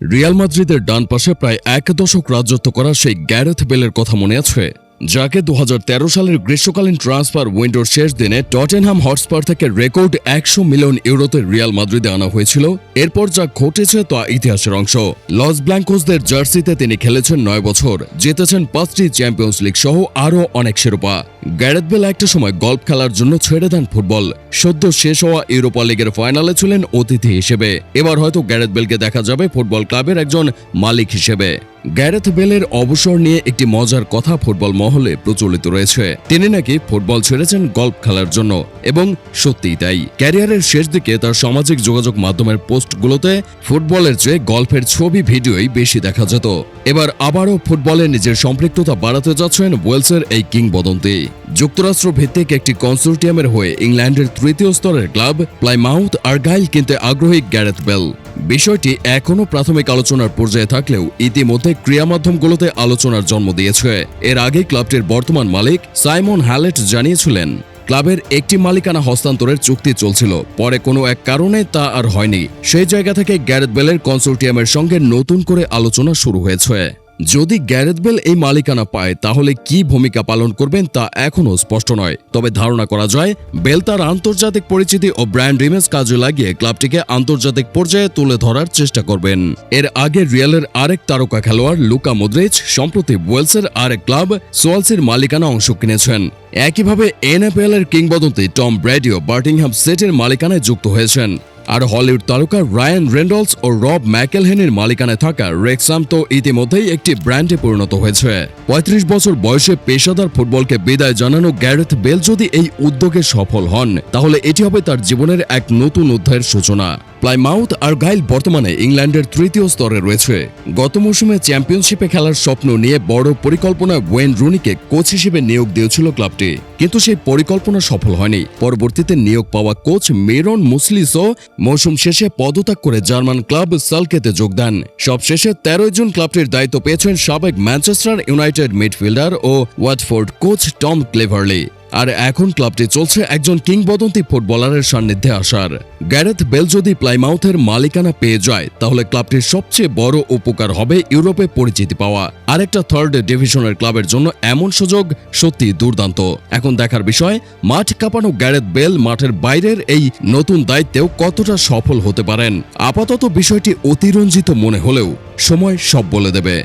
Real মাদ্রিদের ডান পাশে প্রায় এক দশক রাজত্ব করা সেই গ্যারেথ বেলের কথা মনে আছে? যাকে দু হাজার তেরো সালের গ্রীষ্মকালীন ট্রান্সফার উইন্ডোর শেষ দিনে টটেনহাম হটস্পার থেকে রেকর্ড একশো মিলিয়ন ইউরোতে রিয়াল মাদ্রিদে আনা হয়েছিল। এরপর যা ঘটেছে তা ইতিহাসের অংশ। লস ব্ল্যাঙ্কোসদের জার্সিতে তিনি খেলেছেন নয় বছর। জিতেছেন পাঁচটি চ্যাম্পিয়ন্স লিগ সহ আরও অনেক শিরোপা। গ্যারেথ বেল একটা সময় গল্ফ খেলার জন্য ছেড়ে দেন ফুটবল। সদ্য শেষ হওয়া ইউরোপা লিগের ফাইনালে ছিলেন অতিথি হিসেবে। এবার হয়তো গ্যারেথ বেলকে দেখা যাবে ফুটবল ক্লাবের একজন মালিক হিসেবে। গ্যারেথ বেলের অবসর নিয়ে একটি মজার কথা ফুটবল মহলে প্রচলিত রয়েছে। তিনি নাকি ফুটবল ছেড়েছেন গল্ফ খেলার জন্য, এবং সত্যিই তাই। ক্যারিয়ারের শেষ দিকে তার সামাজিক যোগাযোগ মাধ্যমের পোস্টগুলোতে ফুটবলের চেয়ে গল্ফের ছবি, ভিডিওই বেশি দেখা যেত। এবার আবারও ফুটবলে নিজের সম্পৃক্ততা বাড়াতে যাচ্ছেন ওয়েলসের এই কিংবদন্তি। যুক্তরাষ্ট্র ভিত্তিক একটি কনসোর্টিয়ামের হয়ে ইংল্যান্ডের তৃতীয় স্তরের ক্লাব প্লাইমাউথ আর্গাইল কিনতে আগ্রহী গ্যারেথ বেল। বিষয়টি এখনও প্রাথমিক আলোচনার পর্যায়ে থাকলেও ইতিমধ্যে ক্রিয়া মাধ্যমগুলোতে আলোচনার জন্ম দিয়েছে। এর আগে ক্লাবটির বর্তমান মালিক সাইমন হ্যালেট জানিয়েছিলেন, ক্লাবের একটি মালিকানা হস্তান্তরের চুক্তি চলছিল। পরে কোনো এক কারণে তা আর হয়নি। সেই জায়গা থেকে গ্যারেথ বেলের কনসোর্টিয়ামের সঙ্গে নতুন করে আলোচনা শুরু হয়েছে। যদি গ্যারেথ বেল এই মালিকানা পায়, তাহলে কি ভূমিকা পালন করবেন তা এখনও স্পষ্ট নয়। তবে ধারণা করা যায়, বেল তার আন্তর্জাতিক পরিচিতি ও ব্র্যান্ড ইমেজ কাজে লাগিয়ে ক্লাবটিকে আন্তর্জাতিক পর্যায়ে তুলে ধরার চেষ্টা করবেন। এর আগে রিয়ালের আরেক তারকা খেলোয়াড় লুকা মোদ্রিচ, সম্প্রতি ওয়েলসের আরেক ক্লাব সোয়ালসির মালিকানা অংশ কিনেছেন। একইভাবে এনএফএল এর কিংবদন্তি টম ব্র্যাডিও বার্টিংহাম সেটের মালিকানায় যুক্ত হয়েছেন। আর হলিউড তারকা রায়ান রেন্ডলস ও রব ম্যাকেলহেনের মালিকানায় থাকা রেক্সাম তো ইতিমধ্যেই একটি ব্র্যান্ডে পরিণত হয়েছে। পঁয়ত্রিশ বছর বয়সে পেশাদার ফুটবলকে বিদায় জানানো গ্যারেথ বেল যদি এই উদ্যোগে সফল হন, তাহলে এটি হবে তার জীবনের এক নতুন অধ্যায়ের সূচনা। প্লাইমাউথ আর গাইল বর্তমানে ইংল্যান্ডের তৃতীয় স্তরে রয়েছে। গত মৌসুমে চ্যাম্পিয়নশিপে খেলার স্বপ্ন নিয়ে বড় পরিকল্পনায় ওয়েন রুনিকে কোচ হিসেবে নিয়োগ দিয়েছিল ক্লাবটি। কিন্তু সেই পরিকল্পনা সফল হয়নি। পরবর্তীতে নিয়োগ পাওয়া কোচ মেরন মুসলিসও মৌসুম শেষে পদত্যাগ করে জার্মান ক্লাব সালকেতে যোগ দেন। সবশেষে তেরোই জুন ক্লাবটির দায়িত্ব পেয়েছেন সাবেক ম্যানচেস্টার ইউনাইটেড মিডফিল্ডার ও ওয়াটফোর্ড কোচ টম ক্লেভারলি। আর এখন ক্লাবটি চলছে একজন কিংবদন্তি ফুটবলারের সান্নিধ্যে আসার। গ্যারেথ বেল যদি প্লাইমাউথের মালিকানা পেয়ে যায়, তাহলে ক্লাবটির সবচেয়ে বড় উপকার হবে ইউরোপে পরিচিতি পাওয়া। আরেকটা থার্ড ডিভিশনের ক্লাবের জন্য এমন সুযোগ সত্যি দুর্দান্ত। এখন দেখার বিষয়, মাঠ কাঁপানো গ্যারেথ বেল মাঠের বাইরের এই নতুন দায়িত্বেও কতটা সফল হতে পারেন? আপাতত বিষয়টি অতিরঞ্জিত মনে হলেও সময় সব বলে দেবে।